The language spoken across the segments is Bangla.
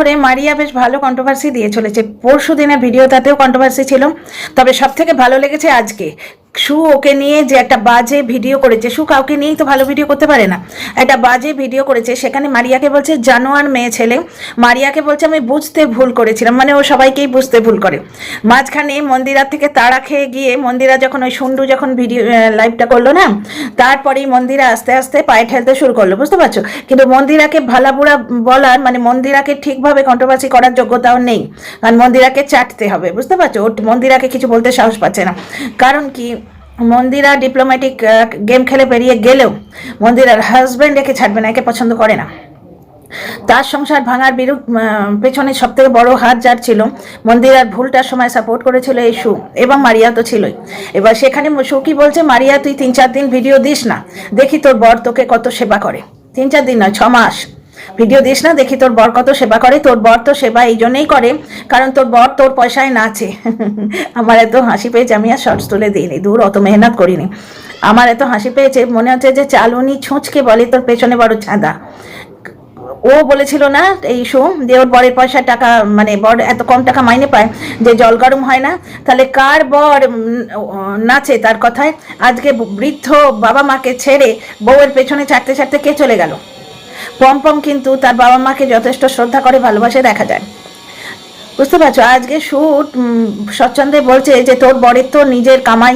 ধরে মারিয়া বেশ ভালো কন্ট্রোভার্সি দিয়ে চলেছে। পরশু দিনের ভিডিওটাতেও কন্ট্রোভার্সি ছিল। তবে সব থেকে ভালো লেগেছে আজকে। সু ওকে নিয়ে যে একটা বাজে ভিডিও করেছে। সু কাউকে নিয়েই তো ভালো ভিডিও করতে পারে না। একটা বাজে ভিডিও করেছে, সেখানে মারিয়াকে বলছে জানোয়ার মেয়ে ছেলে? মারিয়াকে বলছে, আমি বুঝতে ভুল করেছিলাম। মানে ও সবাইকেই বুঝতে ভুল করে। মাঝখানে মন্দিরার থেকে তাড়া খেয়ে গিয়ে, মন্দিরা যখন ওই সুন্ডু যখন ভিডিও লাইভটা করল না, তারপরেই মন্দিরা আস্তে আস্তে পায়ে ঠেলতে শুরু করল, বুঝতে পারছ? কিন্তু মন্দিরাকে ভালাবুড়া বলার মানে মন্দিরাকে ঠিকভাবে কন্ট্রোভার্সি করার যোগ্যতাও নেই। কারণ মন্দিরাকে চাটতে হবে, বুঝতে পারছ? ও মন্দিরাকে কিছু বলতে সাহস পাচ্ছে না। কারণ কি? মন্দিরা ডিপ্লোম্যাটিক গেম খেলে পেরিয়ে গেলেও মন্দিরার হাজব্যান্ড একে ছাড়বে না, একে পছন্দ করে না। তার সংসার ভাঙার বিরুদ্ধ পেছনে সব থেকে বড় হাত যার ছিল, মন্দিরার ভুলটার সময় সাপোর্ট করেছিল এই সু এবং মারিয়া তো ছিলই। এবার সেখানে সু কি বলছে, মারিয়া, তুই তিন চার দিন ভিডিও দিস না। দেখি তোর বর তোকে কত সেবা করে। তিন চার দিন নয়, ছ মাস। ভিডিও দিস না, দেখি তোর বর কত সেবা করে। তোর বর তো সেবা এই জন্যই করে, কারণ তোর বর তোর পয়সায় নাচে। আমার এত হাসি পেয়েছে, আমি আর শর্টস তুলে দিইনি, দূর, অত মেহনত করিনি। আমার এত হাসি পেয়েছে, মনে হচ্ছে যে চালুনি ছুঁচকে বলে তোর পেছনে বড় ছাদা ও বলেছিল না, এই শো, যে ওর বরের পয়সা টাকা মানে বর এত কম টাকা মাইনে পায়, যে জল গরম হয় না, তাহলে কার বর নাচে তার কথায়? আজকে বৃদ্ধ বাবা মাকে ছেড়ে বউয়ের পেছনে ছাড়তে ছাড়তে কে চলে গেল? পম্পম কিন্তু তার বাবা মাকে যথেষ্ট শ্রদ্ধা করে ভালোবাসে, দেখা যায়। বুঝতে পারছ? আজকে শুট স্বচ্ছন্দে বলছে যে, তোর বরের তো নিজের কামাই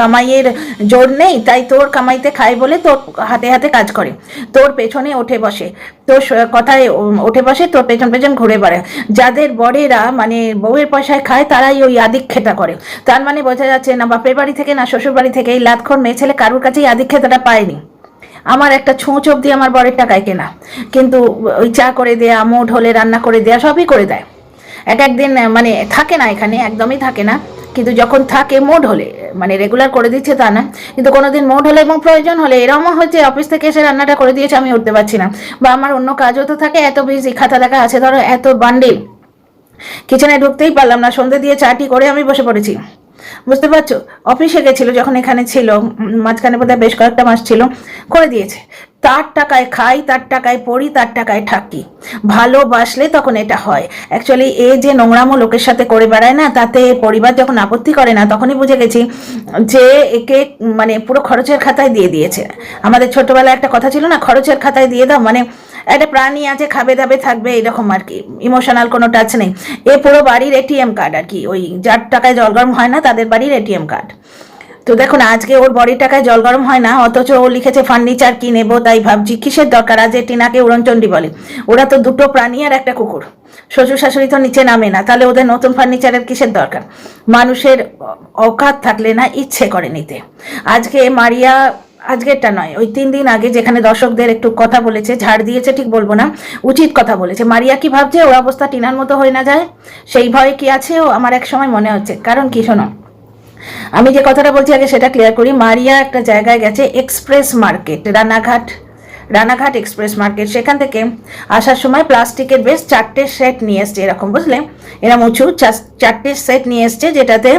কামাইয়ের জোর নেই, তাই তোর কামাইতে খায় বলে তোর হাতে হাতে কাজ করে। তোর পেছনে ওঠে বসে। তোর কথায় ওঠে বসে, তোর পেছন পেছন ঘুরে বেড়ায়। যাদের বরেরা মানে বউয়ের পয়সায় খায়, তারাই ওই আদিক্ষেতা করে। তার মানে বোঝা যাচ্ছে না, বাপের বাড়ি থেকে না শ্বশুর বাড়ি থেকে এই লাতখর মেয়ে ছেলে কারুর কাছেই আদিক্ষেতাটা পায়নি। আমার একটা ছোঁচ অব্দি আমার বরের টাকায় কেনা। কিন্তু ওই চা করে দেয়া মোট হলে রান্না করে দেয়া, সবই করে দেয়। এক একদিন মানে থাকে না এখানে, একদমই থাকে না। কিন্তু যখন থাকে মোড হলে মানে রেগুলার করে দিচ্ছে তা না। কিন্তু কোনো দিন মোড হলে এবং প্রয়োজন হলে এরকমও হচ্ছে অফিস থেকে এসে রান্নাটা করে দিয়েছে, আমি উঠতে পারছি না। বা আমার অন্য কাজও তো থাকে, এত বিজি খাতা দেখা আছে, ধরো এত বান্ডিল কিচেনে ঢুকতেই পারলাম না, সন্ধে দিয়ে চাটি করে আমি বসে পড়েছি। বুঝতে পারছ? অফিসে গেছিল, যখন এখানে ছিল মাঝখানে বোধহয় বেশ কয়েকটা মাস ছিল, করে দিয়েছে। তার টাকায় খাই, তার টাকায় পড়ি, তার টাকায় থাকি। ভালোবাসলে তখন এটা হয়। অ্যাকচুয়ালি এ যে নোংরামো লোকের সাথে করে বেড়ায় না, তাতে পরিবার যখন আপত্তি করে না, তখনই বুঝে গেছি যে একে মানে পুরো খরচের খাতায় দিয়ে দিয়েছে। আমাদের ছোটবেলায় একটা কথা ছিল না, খরচের খাতায় দিয়ে দাও মানে একটা প্রাণী আছে, খাবে দাবে থাকবে, এরকম আর কি। ইমোশনাল কোনো টাচ নেই। এ পুরো বাড়ির এটিএম কার্ড আর কি। ওই যার টাকায় জল গরম হয় না, তাদের বাড়ির এটিএম কার্ড তো দেখুন, আজকে ওর বড়ির টাকায় জল গরম হয় না, অথচ ও লিখেছে ফার্নিচার কি নেব, তাই ভাবছি, কিসের দরকার? আজ টিনাকে উড়নচণ্ডী বলে। ওরা তো দুটো প্রাণী আর একটা কুকুর। শ্বশুর শাশুড়ি তো নিচে নামে না, তাহলে ওদের নতুন ফার্নিচারের কিসের দরকার? মানুষের অকাত থাকলে না ইচ্ছে করে নিতে। আজকে মারিয়া আজকেরটা নয়, ওই তিন দিন আগে যেখানে দর্শকদের একটু কথা বলেছে, ঝাড় দিয়েছে, ঠিক বলব না, উচিত কথা বলেছে। মারিয়া কি ভাবছে, ওর অবস্থা টিনার মতো হয়ে না যায়? সেই ভয়ে কি আছে? ও আমার এক সময় মনে হচ্ছে। কারণ কি শোনো, আমি যে কথাটা বলছি আগে সেটা ক্লিয়ার করি। মারিয়া একটা জায়গায় গেছে express market Ranaghat. Ranaghat express market, সেখান থেকে আসার সময় প্লাস্টিকের বেশ চারটে সেট নিয়ে এসছে, এরকম বুঝলে? এরকম উঁচু চারটে সেট নিয়ে এসছে, যেটাতে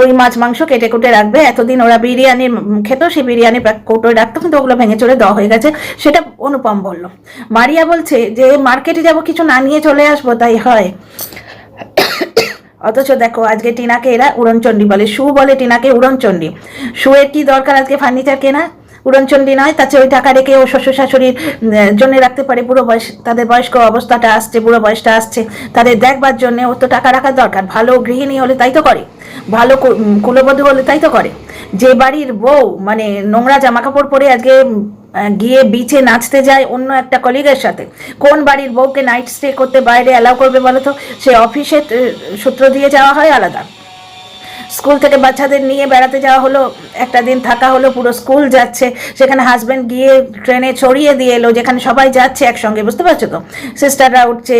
ওই মাছ, মাংস কেটে কুটে রাখবে। এতদিন ওরা বিরিয়ানি খেত, সেই বিরিয়ানি কৌটোয় রাখতো, কিন্তু ওগুলো ভেঙে চলে দেওয়া হয়ে গেছে। সেটা অনুপম বলল। মারিয়া বলছে যে, মার্কেটে যাব, কিছু না নিয়ে চলে আসব, তাই হয়। অথচ দেখো, আজকে টিনাকে এরা উড়নচণ্ডী বলে, শু বলে টিনাকে উড়নচণ্ডী। শুয়ের কি দরকার আজকে ফার্নিচার কেনা উড়নচণ্ডী নয় তাছে ওই টাকা রেখে ও শ্বশুর শাশুড়ির জন্য রাখতে পারে। বুড়ো বয়স, তাদের বয়স্ক অবস্থাটা আসছে, বুড়ো বয়সটা আসছে। তাদের দেখবার জন্য ওর তো টাকা রাখার দরকার। ভালো গৃহিণী হলে তাই তো করে। ভালো কুলবধূ হলে তাই তো করে। যে বাড়ির বউ মানে নোংরা জামা কাপড় পরে আজকে গিয়ে বিচে নাচতে যায় অন্য একটা কলিগের সাথে। কোন বাড়ির বউকে নাইট স্টে করতে বাইরে অ্যালাউ করবে বলো তো? সে অফিসে সূত্র দিয়ে যাওয়া হয় আলাদা। স্কুল থেকে বাচ্চাদের নিয়ে বেড়াতে যাওয়া হলো, একটা দিন থাকা হলো, পুরো স্কুল যাচ্ছে, সেখানে হাজব্যান্ড গিয়ে ট্রেনে ছড়িয়ে দিয়ে এলো, যেখানে সবাই যাচ্ছে একসঙ্গে, বুঝতে পারছ তো? সিস্টাররা উঠছে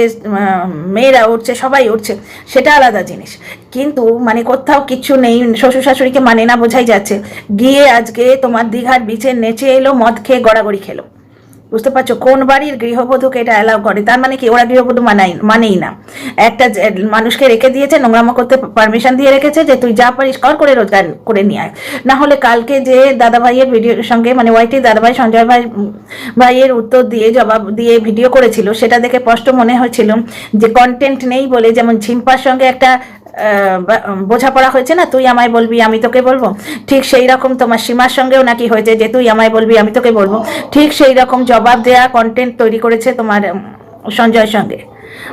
মেয়েরা উঠছে, সবাই উঠছে, সেটা আলাদা জিনিস। কিন্তু মানে কোথাও কিচ্ছু নেই, শ্বশুর শাশুড়িকে মানে না বোঝাই যাচ্ছে। গিয়ে আজকে তোমার দীঘার বিচে নেচে এলো, মদ খেয়ে গড়াগড়ি খেলো। বুঝতে পারছ? কোন বাড়ির গৃহবধূকে এটা অ্যালাউ করে? তার মানে কি? ওরা গৃহবধূ মানাই মানেই না। একটা মানুষকে রেখে দিয়েছে, নোংরামো করতে পারমিশন দিয়ে রেখেছে যে তুই যা পারিস কর, করে রোজগার করে নিয়ে আয়। না হলে কালকে যে দাদা ভাইয়ের ভিডিওর সঙ্গে মানে ওয়াইটি দাদা ভাই সঞ্জয় ভাই ভাইয়ের উত্তর দিয়ে জবাব দিয়ে ভিডিও করেছিল, সেটা দেখে স্পষ্ট মনে হয়েছিল যে কন্টেন্ট নেই বলে যেমন ঝিম্পার সঙ্গে একটা বোঝাপড়া হয়েছে না? তুই আমায় বলবি, আমি তোকে বলব? ঠিক সেই রকম তোমার সীমার সঙ্গেও নাকি হয়েছে যে তুই আমায় বলবি, আমি তোকে বলব। ঠিক সেই রকম জবাব দেয়া কন্টেন্ট তৈরি করেছে তোমার সঞ্জয়ের সঙ্গে।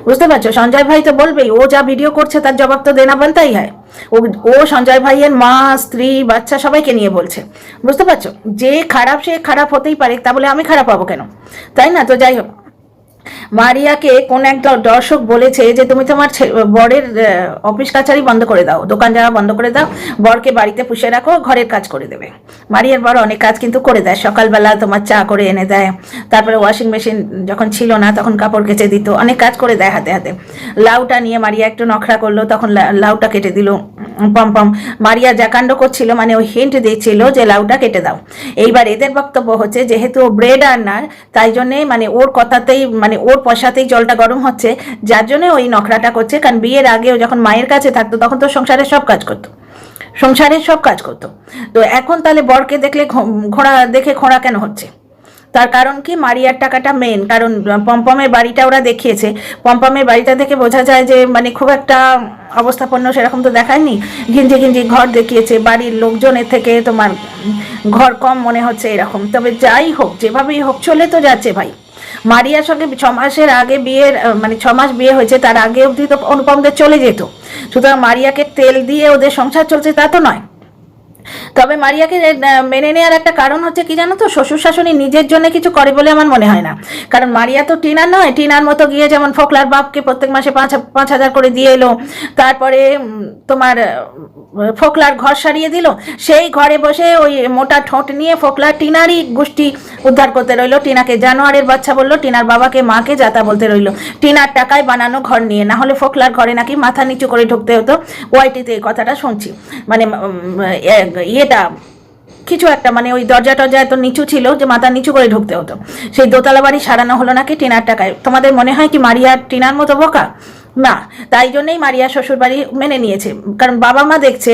বুঝতে পারছ? সঞ্জয় ভাই তো বলবেই, ও যা ভিডিও করছে তার জবাব তো দেনা বানতাই হয়। ও ও সঞ্জয় ভাইয়ের মা, স্ত্রী, বাচ্চা সবাইকে নিয়ে বলছে। বুঝতে পারছ? যে খারাপ সে খারাপ হতেই পারে, তা বলে আমি খারাপ হব কেন? তাই না? তো যাই হোক। মারিয়াকে কোন এক দর্শক বলেছে যে, তুমি তোমার বরের অফিস কাছারি বন্ধ করে দাও দোকান যাওয়া বন্ধ করে দাও, বরকে বাড়িতে পুষে রাখো, ঘরের কাজ করে দেবে। মারিয়ার বর অনেক কাজ কিন্তু করে দেয়। সকালবেলা তোমার চা করে এনে দেয়। তারপরে ওয়াশিং মেশিন যখন ছিল না, তখন কাপড় কেচে দিত। অনেক কাজ করে দেয় হাতে হাতে। লাউটা নিয়ে মারিয়া একটু নখরা করল, তখন লাউটা কেটে দিল। পম পম। মারিয়া যা কাণ্ড করছিল মানে ওই হিন্ট দিয়েছিল যে, লাউটা কেটে দাও। এইবার এদের বক্তব্য হচ্ছে, যেহেতু ও ব্রেড আর্নার তাই জন্যে মানে ওর কথাতেই মানে ওর পয়সাতেই জলটা গরম হচ্ছে। যার জন্য ওই নখরাটা করছে, কারণ বিয়ের আগেও যখন মায়ের কাছে থাকতো, তখন তো সংসারে সব কাজ করতো। সংসারের সব কাজ করতো। তো এখন তাহলে বরকে দেখলে ঘোড়া দেখে ঘোড়া কেন হচ্ছে? তার কারণ কি? মারিয়ার টাকাটা মেন কারণ পম্পমের বাড়িটা ওরা দেখিয়েছে। পম্পমের বাড়িটা দেখে বোঝা যায় যে মানে খুব একটা অবস্থাপন্ন সেরকম তো দেখায়নি। ঘিঞ্জি ঘিঞ্জি ঘর দেখিয়েছে, বাড়ির লোকজনের থেকে তোমার ঘর কম মনে হচ্ছে এরকম। তবে যাই হোক, যেভাবেই হোক, চলে তো যাচ্ছে ভাই। মারিয়ার সঙ্গে ছ মাসের আগে বিয়ের মানে ছ মাস বিয়ে হয়েছে, তার আগে অবধি তো অনুপমদের চলে যেত। সুতরাং মারিয়াকে তেল দিয়ে ওদের সংসার চলছে তা তো নয়। তবে মারিয়াকে মেনে নেওয়ার একটা কারণ হচ্ছে কি জানো তো? শ্বশুর শাশুড়ি নিজের জন্য কিছু করে বলে আমার মনে হয় না। কারণ মারিয়া তো টিনার নয়, টিনার মতো গিয়ে যেমন ফোকলার বাপকে প্রত্যেক মাসে পাঁচ পাঁচ হাজার করে দিয়ে এলো, তারপরে তোমার ফোকলার ঘর সারিয়ে দিল, সেই ঘরে বসে ওই মোটা ঠোঁট নিয়ে ফোকলার টিনারই গোষ্ঠী উদ্ধার করতে রইল। টিনাকে জানোয়ারের বাচ্চা বলল, টিনার বাবাকে মাকে যাতা বলতে রইল। টিনার টাকায় বানানো ঘর নিয়ে, না হলে ফোকলার ঘরে নাকি মাথা নিচু করে ঢুকতে হতো। ওয়াইটিতে এই কথাটা শুনছি। মানে ইয়েটা কিছু একটা মানে ওই দরজা টরজা এত নিচু ছিল যে মাথা নিচু করে ঢুকতে হতো। সেই দোতলা বাড়ি সারানো হলো নাকি টিনার টাকায়? তোমাদের মনে হয় কি মারিয়া টিনার মতো বোকা? না, তাই জন্যই মারিয়া শ্বশুর বাড়ি মেনে নিয়েছে। কারণ বাবা মা দেখছে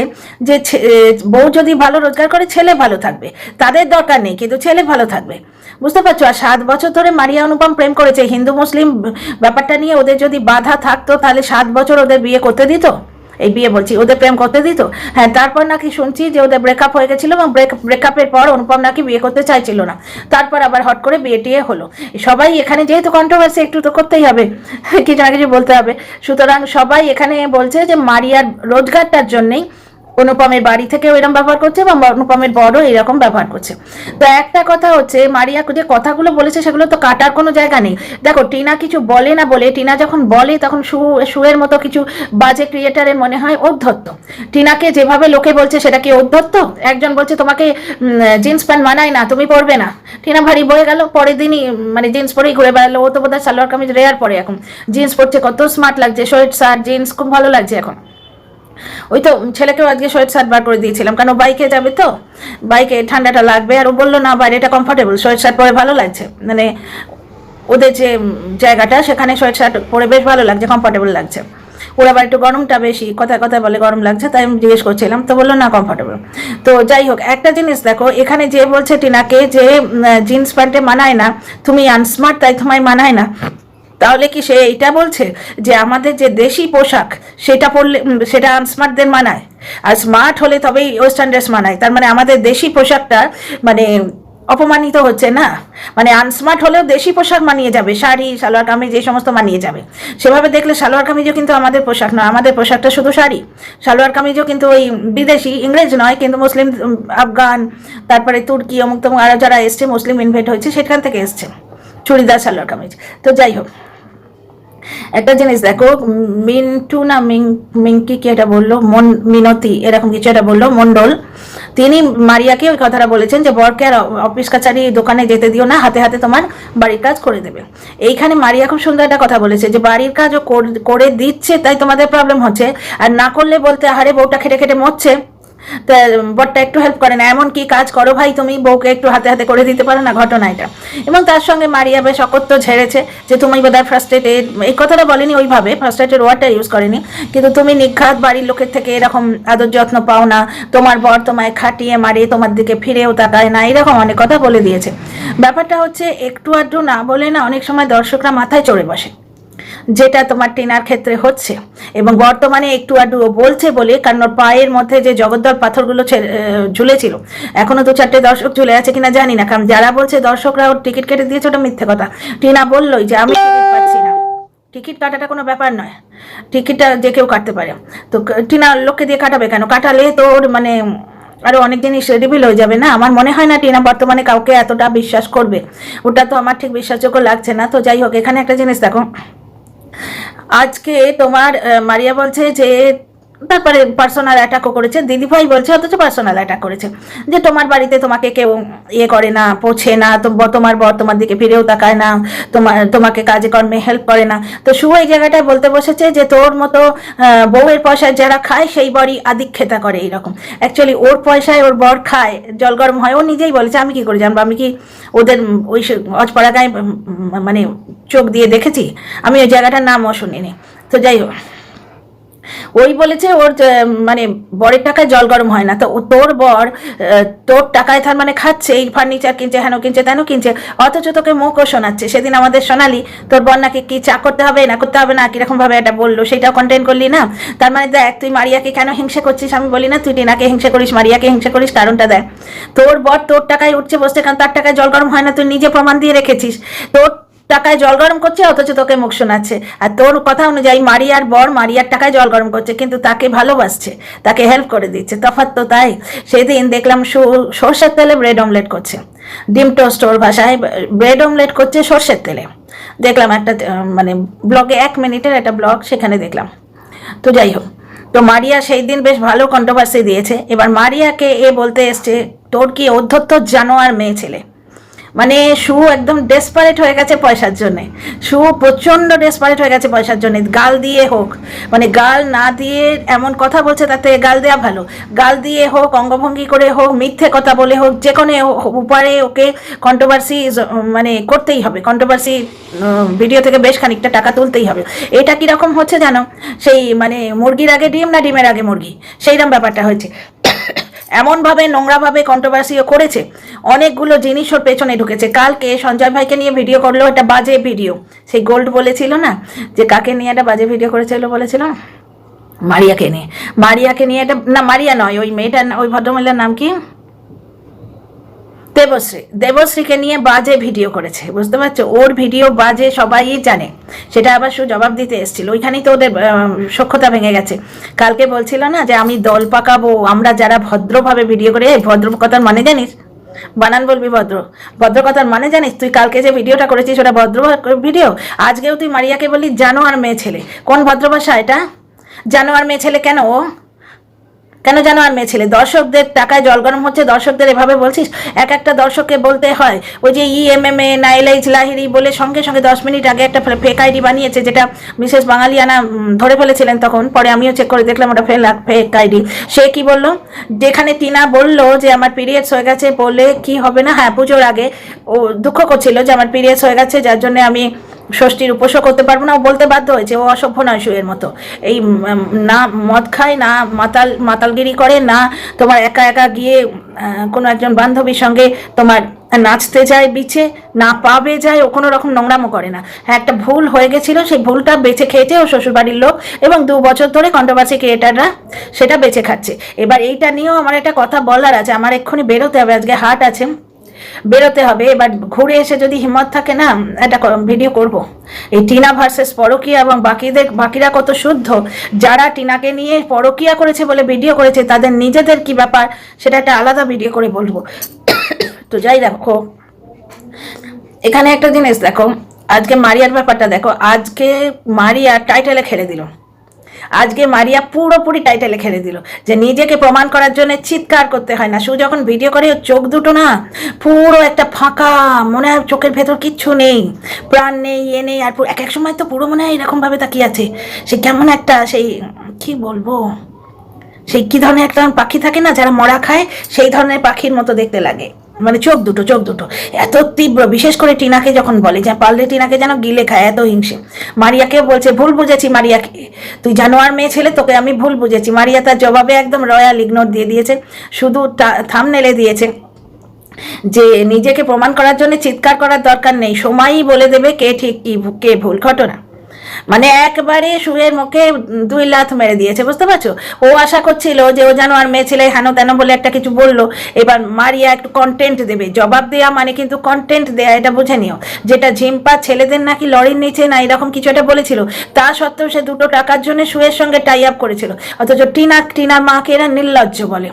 যে বউ যদি ভালো রোজগার করে, ছেলে ভালো থাকবে। তাদের দরকার নেই, কিন্তু ছেলে ভালো থাকবে। বুঝতে পারছ? আর সাত বছর ধরে মারিয়া অনুপম প্রেম করেছে। হিন্দু, মুসলিম ব্যাপারটা নিয়ে ওদের যদি বাধা থাকতো, তাহলে সাত বছর ওদের বিয়ে করতে দিত? এই বিয়ে বলছি। ওদের প্রেম করতে দিত? হ্যাঁ তারপর নাকি শুনছি যে ওদের ব্রেকআপ হয়ে গেছিল এবং ব্রেক ব্রেকআপের পর অনুপম নাকি বিয়ে করতে চাইছিল না। তারপর আবার হট করে বিয়ে টিয়ে হলো। সবাই এখানে যেহেতু কন্ট্রোভার্সি একটু তো করতেই হবে। কিছু না কিছু বলতে হবে। সুতরাং সবাই এখানে বলছে যে মারিয়ার রোজগারটার জন্যেই অনুপমের বাড়ি থেকে এরকম ব্যবহার করছে এবং অনুপমের বড় এরকম ব্যবহার করছে। তো একটা কথা হচ্ছে, মারিয়া যে কথাগুলো বলেছে সেগুলো তো কাটার কোনো জায়গা নেই। দেখো, টিনা কিছু বলে না বলে, টিনা যখন বলে তখন শু শুয়ের মতো কিছু বাজে ক্রিয়েটারের মনে হয় অধ্যত্ত। টিনাকে যেভাবে লোকে বলছে সেটা কি অধ্যত্ত? একজন বলছে, তোমাকে জিন্স প্যান্ট মানায় না, তুমি পরবে না। টিনা ভারী বয়ে গেল, পরের দিনই মানে জিন্স পরেই ঘুরে বেড়ালো। ও তো বোধহয় সালোয়ার কামিজ রেয়ার পরে এখন। জিন্স পরছে, কত স্মার্ট লাগছে শর্ট শার্ট জিন্স খুব ভালো লাগছে এখন। ওই তো ছেলেকেও আজকে শর্ট শার্ট বার করে দিয়েছিলাম। কারণ বাইকে যাবে তো? বাইকে ঠান্ডাটা লাগবে। আর ও বলল, না বাইরে, এটা কমফোর্টেবল শর্ট শার্ট পরে ভালো লাগছে। মানে ওদের যে জায়গাটা, সেখানে শর্ট শার্ট পরে বেশ ভালো লাগছে কমফোর্টেবল লাগছে। ওরা আবার একটু গরমটা বেশি কথা কথা বলে গরম লাগছে, তাই আমি জিজ্ঞেস করছিলাম, তো বলল, না কমফোর্টেবল তো যাই হোক, একটা জিনিস দেখো, এখানে যে বলছে টিনাকে যে জিন্স প্যান্টে মানায় না, তুমি আনস্মার্ট তাই তোমায় মানায় না। তাহলে কি সে এইটা বলছে যে আমাদের যে দেশি পোশাক, সেটা পরলে সেটা আনস্মার্টদের মানায়? আর স্মার্ট হলে তবেই ওয়েস্টার্ন ড্রেস মানায়। তার মানে আমাদের দেশি পোশাকটা মানে অপমানিত হচ্ছে না? মানে আনস্মার্ট হলেও দেশি পোশাক মানিয়ে যাবে, শাড়ি, সালোয়ার কামিজ, এই সমস্ত মানিয়ে যাবে। সেভাবে দেখলে সালোয়ার কামিজও কিন্তু আমাদের পোশাক নয়, আমাদের পোশাকটা শুধু শাড়ি। সালোয়ার কামিজও কিন্তু ওই বিদেশি, ইংরেজ নয়, কিন্তু মুসলিম আফগান, তারপরে তুর্কি অমুক তমুক আরও যারা এসছে, মুসলিম ইনভেট হয়েছে, সেখান থেকে এসছে। চুড়িদার, সালোয়ার কামিজ। তো যাই হোক, একটা জিনিস দেখো, মিন্টু না মিং, মিঙ্কি কি এটা বলল? মন, মিনতি, এরকম কিছু এটা বলল, মন্ডল। তিনি মারিয়াকে ওই কথাটা বলেছেন যে, বরকে আর অফিস কাছারি দোকানে যেতে দিও না, হাতে হাতে তোমার বাড়ির কাজ করে দেবে। এইখানে মারিয়া খুব সুন্দর একটা কথা বলেছে যে, বাড়ির কাজও কর- করে দিচ্ছে, তাই তোমাদের প্রবলেম হচ্ছে। আর না করলে বলতে, আহারে বউটা খেটে খেটে মরছে। তা বরটা একটু হেল্প করে না। এমন কি কাজ করো ভাই তুমি? বউকে একটু হাতে হাতে করে দিতে পারো না ঘটনা এটা। এবং তার সঙ্গে মারিয়া বেশ অকত্য ঝেড়েছে যে, তুমি বোধহয় ফ্রাস্ট্রেটেড এই কথাটা বলেনি ওইভাবে ফ্রাস্ট্রেটেড ওয়ার্ডটা ইউজ করেনি। কিন্তু তুমি নিঘাত বাড়ির লোকের থেকে এরকম আদর যত্ন পাও না। তোমার বর তোমায় খাটিয়ে মারে, তোমার দিকে ফিরেও তাকায় না। এরকম অনেক কথা বলে দিয়েছে। ব্যাপারটা হচ্ছে, একটু আধটু না বলে না, অনেক সময় দর্শকরা মাথায় চড়ে বসে। যেটা তোমার টিনার ক্ষেত্রে হচ্ছে। এবং বর্তমানে একটু আধটু বলছে বলে, কারণ ওর পায়ের মধ্যে যে জগদ্দল পাথরগুলো ঝুলেছিল, এখনও দু চারটে দর্শক ঝুলে আছে কিনা জানি না, কারণ যারা বলছে দর্শকরা ওর টিকিট কেটে দিয়েছে, ওটা মিথ্যে কথা। টিনা বললোই যে, আমি টিকিট পাচ্ছি না। টিকিট কাটাটা কোনো ব্যাপার নয়। টিকিটটা যে কেউ কাটতে পারে। তো টিনা লোককে দিয়ে কাটাবে কেন? কাটালে তো ওর মানে আরও অনেক জিনিস রিভিল হয়ে যাবে না? আমার মনে হয় না টিনা বর্তমানে কাউকে এতটা বিশ্বাস করবে। ওটা তো আমার ঠিক বিশ্বাসযোগ্য লাগছে না। তো যাই হোক, এখানে একটা জিনিস দেখো। আজকে তোমার মারিয়া বলছে যে তারপরে পার্সোনাল অ্যাটাকও করেছে। দিদিভাই বলছে, অথচ পার্সোনাল অ্যাটাক করেছে। যে তোমার বাড়িতে তোমাকে কেউ ইয়ে করে না, পোছে না তোমার বর তোমার দিকে ফিরেও তাকায় না, তোমার, তোমাকে কাজে কর্মে হেল্প করে না। তো শু এই জায়গাটায় বলতে বসেছে যে, তোর মতো বউয়ের পয়সায় যারা খায়, সেই বরই আদিক্ষেতা করে এইরকম। অ্যাকচুয়ালি ওর পয়সায় ওর বর খায়, জল গরম হয়। ও নিজেই বলেছে, আমি কি করে জানব? আমি কি ওদের ওই অজপাড়া গায়ে মানে চোখ দিয়ে দেখেছি? আমি ওই জায়গাটার নামও শুনিনি। তো যাই হোক। ওই বলেছে ওর মানে বরের টাকায় জল গরম হয় না। তো তোর বর তোর টাকায় তার মানে খাচ্ছে, এই ফার্নিচার কিনছে, হেন কিনছে, তেন কিনছে, অথচ তোকে মুখও শোনাচ্ছে। সেদিন আমাদের শোনালি তোর বর নাকি কি চা করতে হবে, না করতে হবে, না কীরকম ভাবে এটা বলল, সেটাও কন্টেন্ট করলি না? তার মানে দেখ, তুই মারিয়াকে কেন হিংসে করছিস? আমি বলি না, তুই টিনাকে হিংসে করিস, মারিয়াকে হিংসে করিস, কারণটা দেখ। তোর বর তোর টাকায় উঠছে বসছে কারণ তার টাকায় জল গরম হয় না, তুই নিজে প্রমাণ দিয়ে রেখেছিস। তোর টাকায় জল গরম করছে, অথচ তোকে মুখ শোনাচ্ছে। আর তোর কথা অনুযায়ী মারিয়ার বর মারিয়ার টাকায় জল গরম করছে, কিন্তু তাকে ভালোবাসছে, তাকে হেল্প করে দিচ্ছে। তফাৎ তো তাই। সেদিন দেখলাম সর্ষের তেলে ব্রেড অমলেট করছে। ডিম টোস্ট ওর ভাষায় ব্রেড অমলেট করছে সর্ষের তেলে। দেখলাম একটা মানে ব্লগে এক মিনিটের একটা ব্লগ সেখানে দেখলাম। তো যাই হোক, তো মারিয়া সেই দিন বেশ ভালো কন্ট্রোভার্সি দিয়েছে। এবার মারিয়াকে এ বলতে এসছে, তোর কি অধ্যত্ত জানোয়ার মেয়ে ছেলে? মানে শু একদম ডেসপারেট হয়ে গেছে পয়সার জন্য। শু প্রচণ্ড ডেসপারেট হয়ে গেছে পয়সার জন্য। গাল দিয়ে হোক মানে গাল না দিয়ে এমন কথা বলছে তাতে গাল দেওয়া ভালো। গাল দিয়ে হোক, অঙ্গভঙ্গি করে হোক, মিথ্যে কথা বলে হোক, যে কোনো উপায়ে ওকে কন্ট্রোভার্সি মানে করতেই হবে। কন্ট্রোভার্সি ভিডিও থেকে বেশ খানিকটা টাকা তুলতেই হবে। এটা কীরকম হচ্ছে জানো? সেই মানে মুরগির আগে ডিম না ডিমের আগে মুরগি? সেইরকম ব্যাপারটা হয়েছে। এমনভাবে নোংরাভাবে কন্ট্রোভার্সিও করেছে। অনেকগুলো জিনিস ওর পেছনে ঢুকেছে। কালকে সঞ্জয় ভাইকে নিয়ে ভিডিও করল, একটা বাজে ভিডিও সেই গোল্ড বলেছিল না? যে কাকে নিয়ে একটা বাজে ভিডিও করেছিল বলেছিল? মারিয়াকে নিয়ে। মারিয়াকে নিয়ে একটা না, মারিয়া নয়, ওই মেয়েটার ওই ভদ্রমহিলার নাম কি? দেবশ্রী। দেবশ্রীকে নিয়ে বাজে ভিডিও করেছে, বুঝতে পারছ? ওর ভিডিও বাজে সবাই জানে। সেটা আবার সু জবাব দিতে এসেছিল। ওইখানেই তো ওদের সখ্যতা ভেঙে গেছে। কালকে বলছিল না যে, আমি দল পাকাবো, আমরা যারা ভদ্রভাবে ভিডিও করি ভদ্র কথার মানে জানিস? বানান বলবি ভদ্র। ভদ্র কথার মানে জানিস? তুই কালকে যে ভিডিওটা করেছিস, ওটা ভদ্র ভিডিও? আজকেও তুই মারিয়াকে বলি জানো আর মেয়ে ছেলে। কোন ভদ্র ভাষা এটা? জানো আর মেয়ে ছেলে কেন ও? কেন জানো আর মেয়ে ছেলে? দর্শকদের টাকায় জল গরম হচ্ছে, দর্শকদের এভাবে বলছিস? এক একটা দর্শককে বলতে হয়, ওই যে ই এম এম এ নাইলাইজ লাহিরি বলে সঙ্গে সঙ্গে দশ মিনিট আগে একটা ফেক আইডি বানিয়েছে, যেটা বিশেষ বাঙালিয়ানা ধরে ফেলেছিলেন তখন। পরে আমিও চেক করে দেখলাম ওটা ফেল ফেক আইডি সে কি বলল? যেখানে টিনা বলল যে, আমার পিরিয়ডস হয়ে গেছে বলে কি হবে না? হ্যাঁ পুজোর আগে ও দুঃখ করছিল যে, আমার পিরিয়ডস হয়ে গেছে, যার জন্য আমি ষষ্ঠীর উপোসও করতে পারব না, ও বলতে বাধ্য হয়েছে, ও অসভ্য নয় শুয়ের মতো। এই না মদ খায়, না মাতাল, মাতালগিরি করে, না তোমার একা একা গিয়ে কোনো একজন বান্ধবীর সঙ্গে তোমার নাচতে যায় বিচে, না পাবে যায়, ও কোনো রকম নোংরামো করে না। হ্যাঁ একটা ভুল হয়ে গেছিল, সেই ভুলটা বেঁচে খেয়েছে ও শ্বশুরবাড়ির লোক এবং দু বছর ধরে কন্ট্রোভার্সি ক্রিয়েটাররা সেটা বেঁচে খাচ্ছে। এবার এইটা নিয়েও আমার একটা কথা বলার আছে, আমার এক্ষুনি বেরোতে হবে, আজকে হাট আছে। বেরোতে হবে এবার ঘুরে এসে যদি হিম্মত থাকে না এটা ভিডিও করব। এই টিনা ভার্সেস পরকিয়া এবং বাকিদের বাকিরা কত শুদ্ধ, যারা টিনাকে নিয়ে পরকিয়া করেছে বলে ভিডিও করেছে, তাদের নিজেদের কি ব্যাপার, সেটা একটা আলাদা ভিডিও করে বলব। তো যাই দেখো, এখানে একটা জিনিস দেখো, আজকে মারিয়ার ব্যাপারটা দেখো, আজকে মারিয়া টাইটেলে খেলে দিল। আজকে মারিয়া পুরোপুরি টাইটেলে খেলে দিল। যে নিজেকে প্রমাণ করার জন্য চিৎকার করতে হয় না। সু যখন ভিডিও করে চোখ দুটো না পুরো একটা ফাঁকা, মনে হয় চোখের ভেতর কিচ্ছু নেই। প্রাণ নেই, এ নেই, আর এক এক সময় তো পুরো মনে হয় এরকমভাবে তাকিয়ে আছে। সে কেমন একটা সেই কি বলব? সেই কি ধরনের একটা পাখি থাকে না, যারা মরা খায়, সেই ধরনের পাখির মতো দেখতে লাগে। মানে চোখ দুটো চোখ দুটো। এত তীব্র, বিশেষ করে টিনাকে যখন বলে, যে পারলে টিনাকে যেন গিলে খায়, এত হিংসে। মারিয়াকে বলছে, ভুল বুঝেছি মারিয়াকে। তুই জানোয়ার মেয়ে ছেলে, তোকে আমি ভুল বুঝেছি। মারিয়া তার জবাবে একদম রয়্যাল ইগনোর দিয়ে দিয়েছে। শুধু থাম নেলে দিয়েছে যে, নিজেকে প্রমাণ করার জন্য চিৎকার করার দরকার নেই। সময়ই বলে দেবে কে ঠিক, কি কে ভুল। ঘটনা। মানে একবারে শুয়ের মুখে দুই লাথ মেরে দিয়েছে, বুঝতে পারছ? ও আশা করছিল যে ও যেন আর মেয়ে ছেলে হেন তেন বলে একটা কিছু বলল, এবার মারিয়া একটু কন্টেন্ট দেবে। জবাব দেওয়া মানে কিন্তু কন্টেন্ট দেয়া, এটা বুঝে নিও। যেটা ঝিম্পা ছেলেদের নাকি লরির নিচে না এরকম কিছু একটা বলেছিল, তা সত্ত্বেও সে দুটো টাকার জন্য শুয়ের সঙ্গে টাই আপ করেছিল। অথচ টিনা, টিনার মাকে এরা নির্লজ্জ বলে।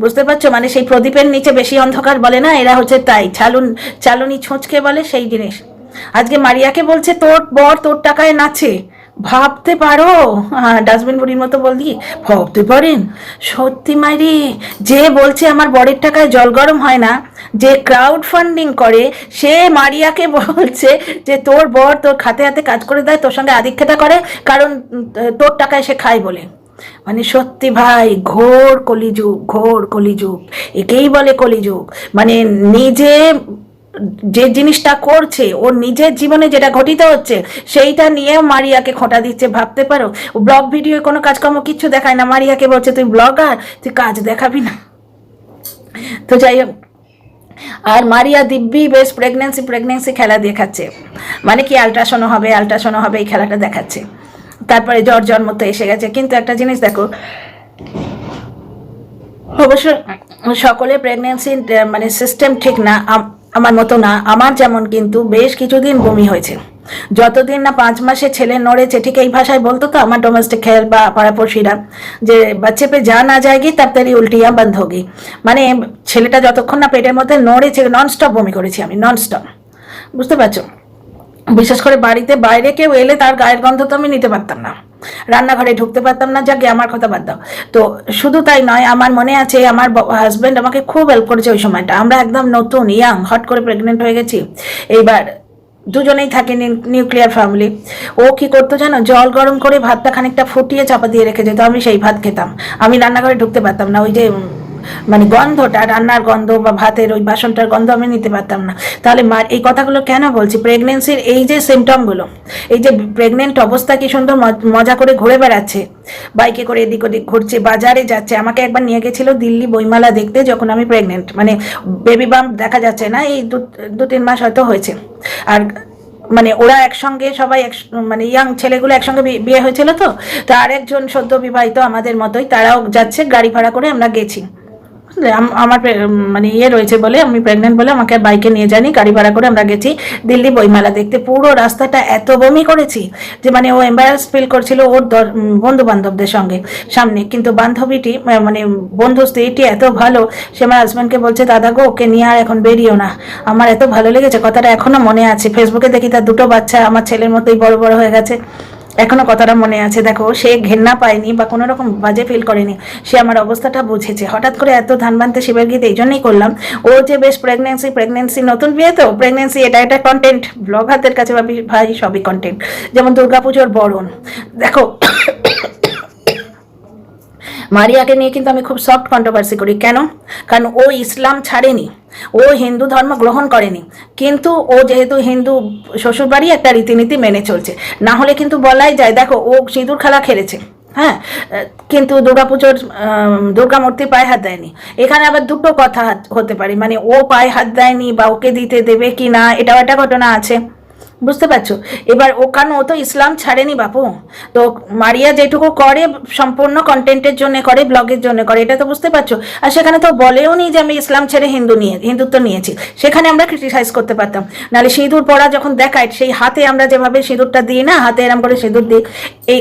বুঝতে পারছ? মানে সেই প্রদীপের নিচে বেশি অন্ধকার বলে না, এরা হচ্ছে তাই। চালুন, চালুনি ছোঁচকে বলে সেই জিনিস। আজকে মারিয়াকে বলছে, তোর বর তোর টাকায় নাচে। ভাবতে পারো? ডাস্টবিন বুড়ির মতো বললি। ভাবতে পারেন? সত্যি মারি যে বলছে আমার বরের টাকায় জল গরম হয় না, যে ক্রাউড ফান্ডিং করে, সে মারিয়াকে বলছে যে তোর বর তোর খাতে হাতে কাজ করে দেয়, তোর সঙ্গে আদিক্ষেতা করে, কারণ তোর টাকায় সে খায় বলে। মানে সত্যি ভাই, ঘোর কলিযুগ ঘোর কলিযুগ, একেই বলে কলিযুগ। মানে নিজে যে জিনিসটা করছে, ওর নিজের জীবনে যেটা ঘটিত হচ্ছে, সেইটা নিয়ে মারিয়াকে খোঁটা দিচ্ছে, ভাবতে পারো? ব্লগ ভিডিও কোনো কাজকর্ম কিচ্ছু দেখায় না। মারিয়াকে বলছে, তুই ব্লগার তুই কাজ দেখাবি না। তো যাই হোক, আর মারিয়া দিব্যি বেশ প্রেগনেন্সি প্রেগনেন্সি খেলা দেখাচ্ছে। মানে কি আলট্রাসাউন্ড হবে আলট্রাসাউন্ড হবে, এই খেলাটা দেখাচ্ছে। তারপরে জ্বর জন্ম তো এসে গেছে। কিন্তু একটা জিনিস দেখো, অবশ্য সকলে প্রেগনেন্সি মানে সিস্টেম ঠিক না। আমার মতো না, আমার যেমন কিন্তু বেশ কিছুদিন বমি হয়েছে। যতদিন না পাঁচ মাসে ছেলে নড়েছে, ঠিক এই ভাষায় বলতো তো আমার ডোমেস্টিক খেয়াল বা পাড়াপড়শিরা, যে বাচ্চে পে যা না যায়গি তারি উল্টিয়া বন্ধ হোগি। মানে ছেলেটা যতক্ষণ না পেটের মধ্যে নড়েছে ননস্টপ বমি করেছি আমি ননস্টপ বুঝতে পারছ? বিশেষ করে বাড়িতে বাইরে কেউ এলে তার গায়ের গন্ধ তো আমি নিতে পারতাম না। রান্নাঘরে ঢুকতে পারতাম না, যাকে আমার কথা বাদ দাও। তো শুধু তাই নয়, আমার মনে আছে, আমার হাজব্যান্ড আমাকে খুব হেল্প করেছে ওই সময়টা। আমরা একদম নতুন ইয়াং হট করে প্রেগনেন্ট হয়ে গেছি। এইবার দুজনেই থাকে নিউক্লিয়ার ফ্যামিলি ও কি করতো জানো, জল গরম করে ভাতটা খানিকটা ফুটিয়ে চাপা দিয়ে রেখে যেত, আমি সেই ভাত খেতাম। আমি রান্নাঘরে ঢুকতে পারতাম না, ওই যে মানে গন্ধটা, রান্নার গন্ধ বা ভাতের ওই বাসনটার গন্ধ আমি নিতে পারতাম না। তাহলে মা, এই কথাগুলো কেন বলছি? প্রেগনেন্সির এই যে সিমটমগুলো এই যে প্রেগনেন্ট অবস্থা কি সুন্দর মজ- করে ঘুরে বেড়াচ্ছে? বাইকে করে এদিক ওদিক ঘুরছে, বাজারে যাচ্ছে। আমাকে একবার নিয়ে গেছিল দিল্লি বইমেলা দেখতে যখন আমি প্রেগনেন্ট মানে বেবি বাম দেখা যাচ্ছে না, এই দু তিন মাস হয়তো হয়েছে। আর মানে ওরা একসঙ্গে সবাই এক মানে ইয়াং ছেলেগুলো একসঙ্গে বিয়ে হয়েছিল তো? তো আরেকজন সদ্য বিবাহিত আমাদের মতোই, তারাও যাচ্ছে, গাড়ি ভাড়া করে আমরা গেছি। আমার মানে ইয়ে রয়েছে বলে, আমি প্রেগনেন্ট বলে আমাকে বাইকে নিয়ে যায়নি, গাড়ি ভাড়া করে আমরা গেছি দিল্লি বইমেলা দেখতে। পুরো রাস্তাটা এত বমি করেছি যে মানে ও এম্বারাস ফিল করছিল ওর বন্ধু বান্ধবদের সঙ্গে সামনে। কিন্তু বান্ধবীটি মানে বন্ধু স্ত্রীটি এত ভালো, সে আমার হাজব্যান্ডকে বলছে, দাদা গো, ওকে নিয়ে আর এখন বেরিও না। আমার এত ভালো লেগেছে, কথাটা এখনও মনে আছে। ফেসবুকে দেখি তার দুটো বাচ্চা, আমার ছেলের মতোই বড় বড় হয়ে গেছে। এখনও কথাটা মনে আছে, দেখো, সে ঘেন্না পায়নি বা কোনো রকম বাজে ফিল করেনি। সে আমার অবস্থাটা বুঝেছে। হঠাৎ করে এত ধান বানতে শিবের গীত এই জন্যই করলাম। ও যে বেশ প্রেগনেন্সি প্রেগনেন্সি নতুন বিয়ে তো প্রেগনেন্সি এটা একটা কন্টেন্ট ব্লগ হাতের কাছে ভাই সবই কন্টেন্ট যেমন দুর্গাপুজোর বরণ। দেখো মারিয়াকে নিয়ে কিন্তু আমি খুব সফট কন্ট্রোভার্সি করি। কেন? কারণ ও ইসলাম ছাড়েনি। ও হিন্দু ধর্ম গ্রহণ করেনি। কিন্তু ও যেহেতু হিন্দু শ্বশুরবাড়ি একটা রীতিনীতি মেনে চলছে। না হলে কিন্তু বলাই যায়, দেখো, ও সিঁদুর খেলা খেলেছে। হ্যাঁ? কিন্তু দুর্গাপুজোর দুর্গা মূর্তির পায়ে হাত দেয়নি। এখানে আবার দুটো কথা হতে পারে। মানে ও পায়ে হাত দেয়নি বা ওকে দিতে দেবে কি না, এটাও একটা ঘটনা আছে। বুঝতে পারছ? এবার ও কেন ও তো ইসলাম ছাড়েনি বাপু। তো মারিয়া যেটুকু করে, সম্পূর্ণ কন্টেন্টের জন্য করে ব্লগের জন্য করে, এটা তো বুঝতে পারছ? আর সেখানে তো বলেও নি যে আমি ইসলাম ছেড়ে হিন্দু নিয়ে, হিন্দুত্ব নিয়েছি। সেখানে আমরা ক্রিটিসাইজ করতে পারতাম। নাহলে সিঁদুর পড়া যখন দেখায়, সেই হাতে আমরা যেভাবে সিঁদুরটা দিই না, হাতে এরম করে সিঁদুর দিই, এই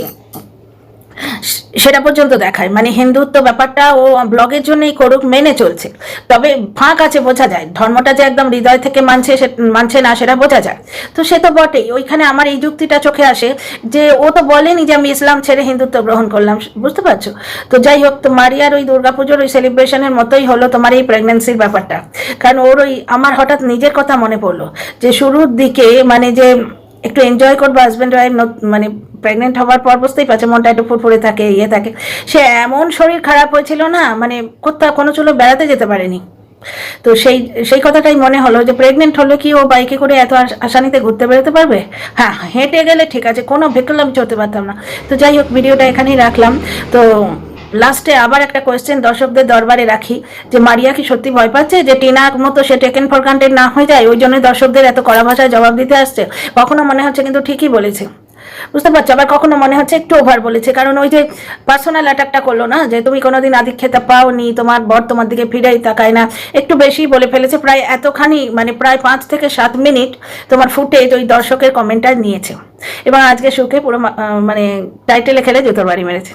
সেটা পর্যন্ত দেখায়। মানে হিন্দুত্ব ব্যাপারটা ও ব্লগের জন্যই করুক, মেনে চলছে। তবে ফাঁক আছে বোঝা যায়। ধর্মটা যে একদম হৃদয় থেকে মানছে সে, মানছে না সেটা বোঝা যায়। তো সে তো বটেই। ওইখানে আমার এই যুক্তিটা চোখে আসে যে ও তো বলেনি যে আমি ইসলাম ছেড়ে হিন্দুত্ব গ্রহণ করলাম। বুঝতে পারছ? তো যাই হোক, তো মারিয়ার ওই দুর্গাপুজোর ওই সেলিব্রেশনের মতোই হলো তোমার এই প্রেগনেন্সির ব্যাপারটা। কারণ ওর ওই, আমার হঠাৎ নিজের কথা মনে পড়ল যে শুরুর দিকে মানে যে একটু এনজয় করব হাজব্যান্ড ওয়াইফ মানে প্রেগনেন্ট হওয়ার পর বুঝতেই পারছে, মনটা একটু ফুরফুরে থাকে ইয়ে থাকে। সে এমন শরীর খারাপ হয়েছিল না মানে কোথাও কোনো চলো বেড়াতে যেতে পারেনি। তো সেই সেই কথাটাই মনে হলো যে প্রেগনেন্ট হলে কি ও বাইকে করে এত আসানিতে ঘুরতে বেরোতে পারবে? হ্যাঁ হেঁটে গেলে ঠিক আছে, কোনো ভেহিকল আমি চড়তে পারতাম না। তো যাই হোক, ভিডিওটা এখানেই রাখলাম। তো লাস্টে আবার একটা কোয়েশ্চেন দর্শকদের দরবারে রাখি, যে মারিয়া কি সত্যি ভয় পাচ্ছে? যে টিনার মতো সে টেকেন ফর গ্রান্টেড না হয়ে যায়, ওই জন্য দর্শকদের এত কড়া ভাষায় জবাব দিতে আসছে? কখনো মনে হচ্ছে কিন্তু ঠিকই বলেছে। বুঝতে পারছ? আবার কখনো মনে হচ্ছে একটু ওভার বলেছে, কারণ ওই যে পার্সোনাল অ্যাটাকটা করল না, যে তুমি কোনোদিন আদিক্ষেতা পাওনি, তোমার বর তোমার দিকে ফিরেই তাকায় না, একটু বেশি বলে ফেলেছে, প্রায় এতখানি মানে প্রায় পাঁচ থেকে সাত মিনিট তোমার ফুটেজ ওই দর্শকের কমেন্টটা নিয়েছে। এবং আজকে সুখে পুরো মানে টাইটেলে খেলে জুতোর বাড়ি মেরেছে।